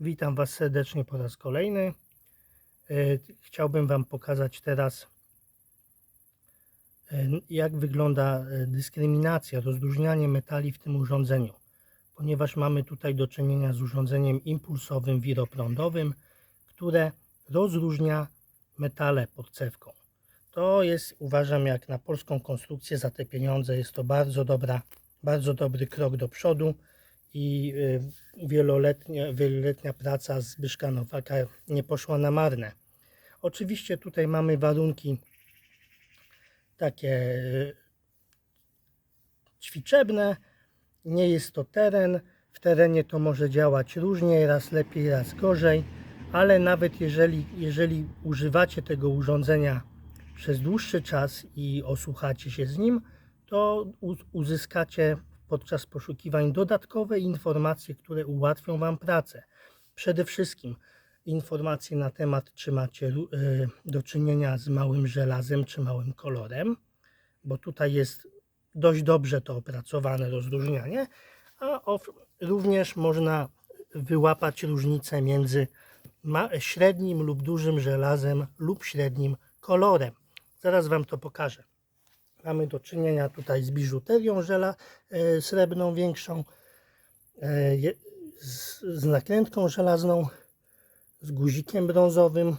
Witam Was serdecznie po raz kolejny. E, Chciałbym Wam pokazać teraz, e, jak wygląda e, dyskryminacja, rozróżnianie metali w tym urządzeniu. Ponieważ mamy tutaj do czynienia z urządzeniem impulsowym wiroprądowym, które rozróżnia metale pod cewką. To jest, uważam, jak na polską konstrukcję za te pieniądze, jest to bardzo dobra, bardzo dobry krok do przodu i y, wieloletnia, wieloletnia praca Zbyszka Nowaka nie poszła na marne. Oczywiście tutaj mamy warunki takie y, ćwiczebne, nie jest to teren, w terenie to może działać różnie, raz lepiej, raz gorzej, ale nawet jeżeli, jeżeli używacie tego urządzenia przez dłuższy czas i osłuchacie się z nim, to uzyskacie podczas poszukiwań dodatkowe informacje, które ułatwią Wam pracę. Przede wszystkim informacje na temat, czy macie y, do czynienia z małym żelazem, czy małym kolorem, bo tutaj jest dość dobrze to opracowane rozróżnianie, a również można wyłapać różnicę między średnim lub dużym żelazem lub średnim kolorem. Zaraz Wam to pokażę. Mamy do czynienia tutaj z biżuterią żela, e, srebrną większą, e, z, z nakrętką żelazną, z guzikiem brązowym,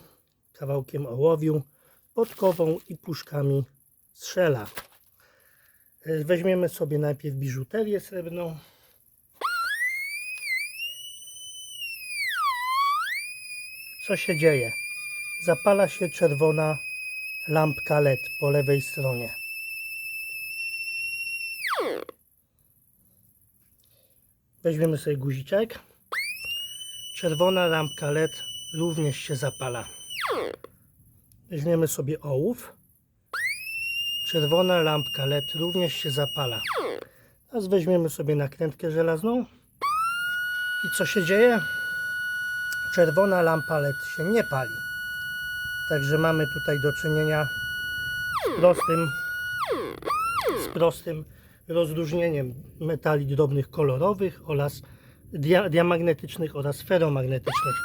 kawałkiem ołowiu, podkową i puszkami strzela. E, Weźmiemy sobie najpierw biżuterię srebrną. Co się dzieje? Zapala się czerwona lampka LED po lewej stronie. Weźmiemy sobie guziczek. Czerwona lampka LED również się zapala. Weźmiemy sobie ołów. Czerwona lampka LED również się zapala. Teraz weźmiemy sobie nakrętkę żelazną. I co się dzieje? Czerwona lampa LED się nie pali. Także mamy tutaj do czynienia z prostym, z prostym rozróżnieniem metali drobnych kolorowych oraz dia, diamagnetycznych oraz feromagnetycznych.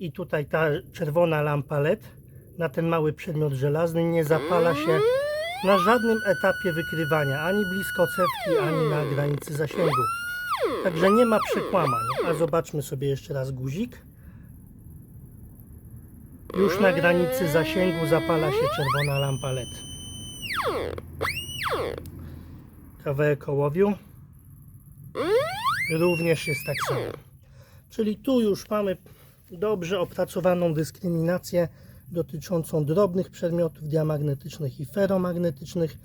I tutaj ta czerwona lampa LED na ten mały przedmiot żelazny nie zapala się na żadnym etapie wykrywania, ani blisko cewki, ani na granicy zasięgu. Także nie ma przekłamań. A zobaczmy sobie jeszcze raz guzik. Już na granicy zasięgu zapala się czerwona lampa LED. Kawałek ołowiu. Również jest tak samo. Czyli tu już mamy dobrze opracowaną dyskryminację dotyczącą drobnych przedmiotów diamagnetycznych i feromagnetycznych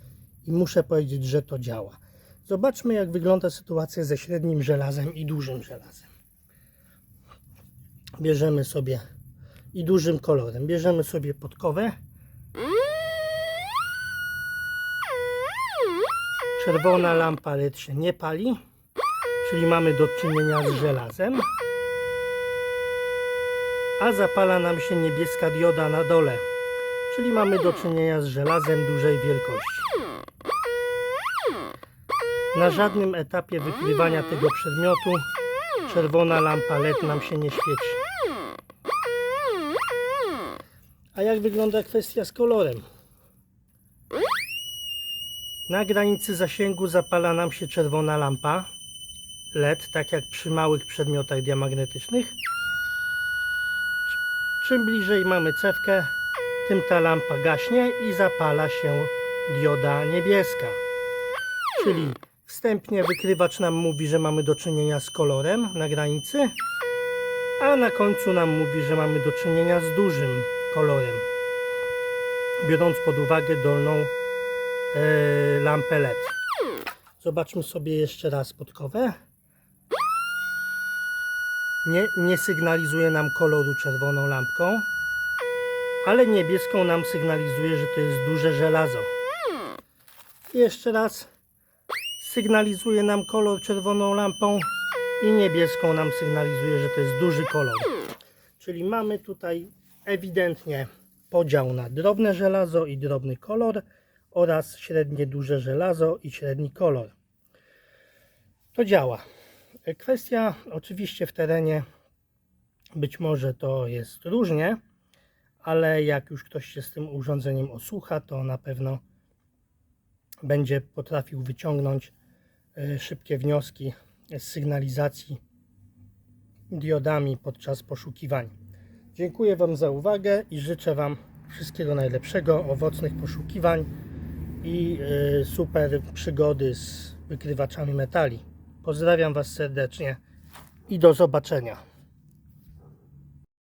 i muszę powiedzieć, że to działa. Zobaczmy jak wygląda sytuacja ze średnim żelazem i dużym żelazem. Bierzemy sobie i dużym kolorem. Bierzemy sobie podkowę. Czerwona lampa LED się nie pali, czyli mamy do czynienia z żelazem. A zapala nam się niebieska dioda na dole, czyli mamy do czynienia z żelazem dużej wielkości. Na żadnym etapie wykrywania tego przedmiotu czerwona lampa LED nam się nie świeci. A jak wygląda kwestia z kolorem? Na granicy zasięgu zapala nam się czerwona lampa LED, tak jak przy małych przedmiotach diamagnetycznych. Czym bliżej mamy cewkę, tym ta lampa gaśnie i zapala się dioda niebieska. Czyli wstępnie wykrywacz nam mówi, że mamy do czynienia z kolorem na granicy, a na końcu nam mówi, że mamy do czynienia z dużym kolorem. Biorąc pod uwagę dolną lampę LED. Zobaczmy sobie jeszcze raz podkowę. Nie, nie sygnalizuje nam koloru czerwoną lampką, ale niebieską nam sygnalizuje, że to jest duże żelazo. Jeszcze raz sygnalizuje nam kolor czerwoną lampą i niebieską nam sygnalizuje, że to jest duży kolor. Czyli mamy tutaj ewidentnie podział na drobne żelazo i drobny kolor oraz średnie duże żelazo i średni kolor. To działa. Kwestia oczywiście w terenie być może to jest różnie, ale jak już ktoś się z tym urządzeniem osłucha, to na pewno będzie potrafił wyciągnąć e, szybkie wnioski z sygnalizacji diodami podczas poszukiwań. Dziękuję Wam za uwagę i życzę Wam wszystkiego najlepszego, owocnych poszukiwań i e, super przygody z wykrywaczami metali. Pozdrawiam Was serdecznie i do zobaczenia.